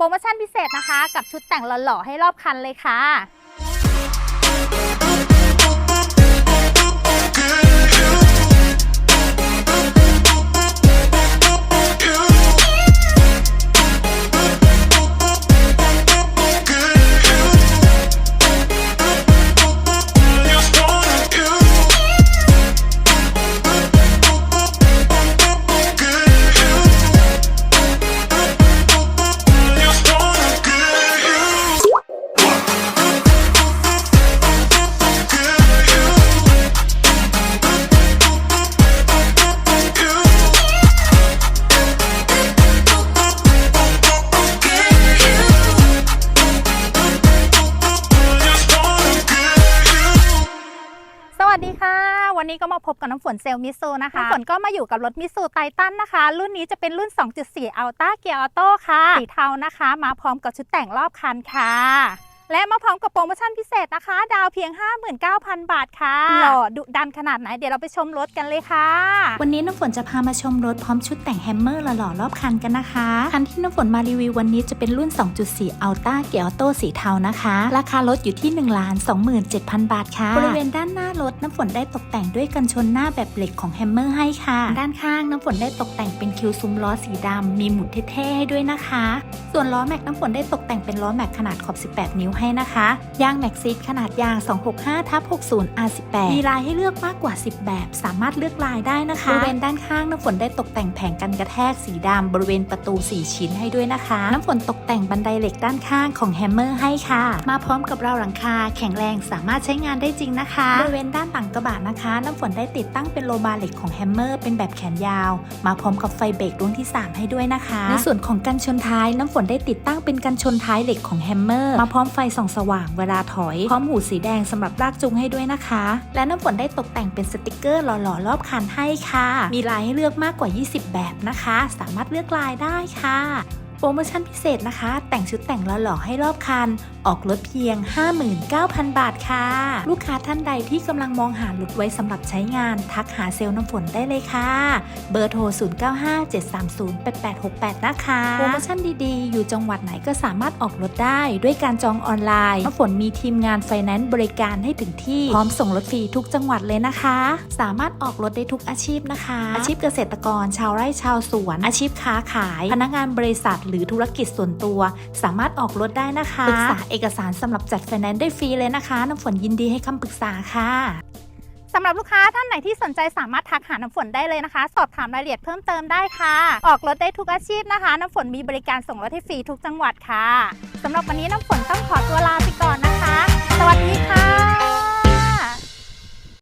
โปรโมชั่นพิเศษนะคะ กับชุดแต่งหล่อๆให้รอบคันเลยค่ะ วัสดีค่ะ วันนี้ก็มาพบกับน้ำฝนเซลล์มิสูนะคะน้ำฝนก็มาอยู่กับรถมิสูไททันนะคะ รุ่นนี้จะเป็นรุ่น 2.4อัลต้าเกียร์ออโต้ค่ะ สีเทานะคะ มาพร้อมกับชุดแต่งรอบคันค่ะ และมาพร้อมกับโปรโมชั่นพิเศษนะคะ ดาวเพียง 59,000 บาทค่ะหล่อดุดันขนาดไหนเดี๋ยวเราไปชมรถกันเลยค่ะ วันนี้น้ำฝนจะพามาชมรถพร้อมชุดแต่งแฮมเมอร์หล่อๆรอบคันกันนะคะ คันที่น้ำฝนมารีวิววันนี้จะเป็นรุ่น 2.4 Ultra เกียร์ออโต้สีเทานะคะ ราคารถอยู่ที่1 2 7 0 0 0 บาทค่ะ บริเวณด้านหน้ารถน้ำฝนได้ตกแต่งด้วยกันชนหน้าแบบเหล็กของแฮมเมอร์ให้ค่ะ ด้านข้างน้ำฝนได้ตกแต่งเป็นคิวซุ้มล้อสีดำมีหมุดเท่ๆให้ด้วยนะคะ ส่วนล้อแม็กน้ำฝนได้ตกแต่งเป็นล้อแม็กขนาดขอบ 18 นิ้วให้นะคะยางแม็กซิสขนาดยาง 265ทับ60 R18 มีลายให้เลือกมากกว่า 10 แบบ สามารถเลือกลายได้นะคะบริเวณด้านข้างน้ำฝนได้ตกแต่งแผงกันกระแทกสีดำบริเวณประตู 4 ชิ้นให้ด้วยนะคะ น้ำฝนตกแต่งบันไดเหล็กด้านข้างของแฮมเมอร์ให้ค่ะ มาพร้อมกับราวหลังคา แข็งแรงสามารถใช้งานได้จริงนะคะบริเวณด้านหลังกระบะนะคะ น้ำฝนได้ติดตั้งเป็นโลบาร์เหล็กของแฮมเมอร์เป็นแบบแขนยาว มาพร้อมกับไฟเบรกดวงที่ 3 ให้ด้วยนะคะ ในส่วนของกันชนท้าย น้ำฝนได้ติดตั้งเป็นกันชนท้ายเหล็กของแฮมเมอร์มาพร้อมไฟส่องสว่างเวลาถอยพร้อมหูสีแดงสำหรับลากจูงให้ด้วยนะคะ และน้ำฝนได้ตกแต่งเป็นสติกเกอร์หล่อๆรอบคันให้ค่ะ มีลายให้เลือกมากกว่า 20 แบบนะคะ สามารถเลือกลายได้ค่ะ โปรโมชั่นพิเศษนะคะ แต่งชุดแต่งหล่อๆให้รอบคัน ออกรถเพียง 59,000 บาทค่ะ ลูกค้าท่านใดที่กำลังมองหารถไว้สำหรับใช้งาน ทักหาเซลล์น้ำฝนได้เลยค่ะ เบอร์โทร 0957308868 นะคะ โปรโมชั่นดีๆ อยู่จังหวัดไหนก็สามารถออกรถได้ด้วยการจองออนไลน์น้ำฝนมีทีมงานไฟแนนซ์บริการให้ถึงที่ พร้อมส่งรถฟรีทุกจังหวัดเลยนะคะ สามารถออกรถได้ทุกอาชีพนะคะ อาชีพเกษตรกร ชาวไร่ชาวสวน อาชีพค้าขาย พนักงานบริษัทหรือธุรกิจส่วนตัว สามารถออกรถได้นะคะปรึกษาเอกสารสำหรับจัดไฟแนนซ์ได้ฟรีเลยนะคะ น้ำฝนยินดีให้คำปรึกษาค่ะสำหรับลูกค้าท่านไหนที่สนใจสามารถทักหาน้ำฝนได้เลยนะคะ สอบถามรายละเอียดเพิ่มเติมได้ค่ะ ออกรถได้ทุกอาชีพนะคะ น้ำฝนมีบริการส่งรถให้ฟรีทุกจังหวัดค่ะสำหรับวันนี้น้ำฝนต้องขอตัวลาไป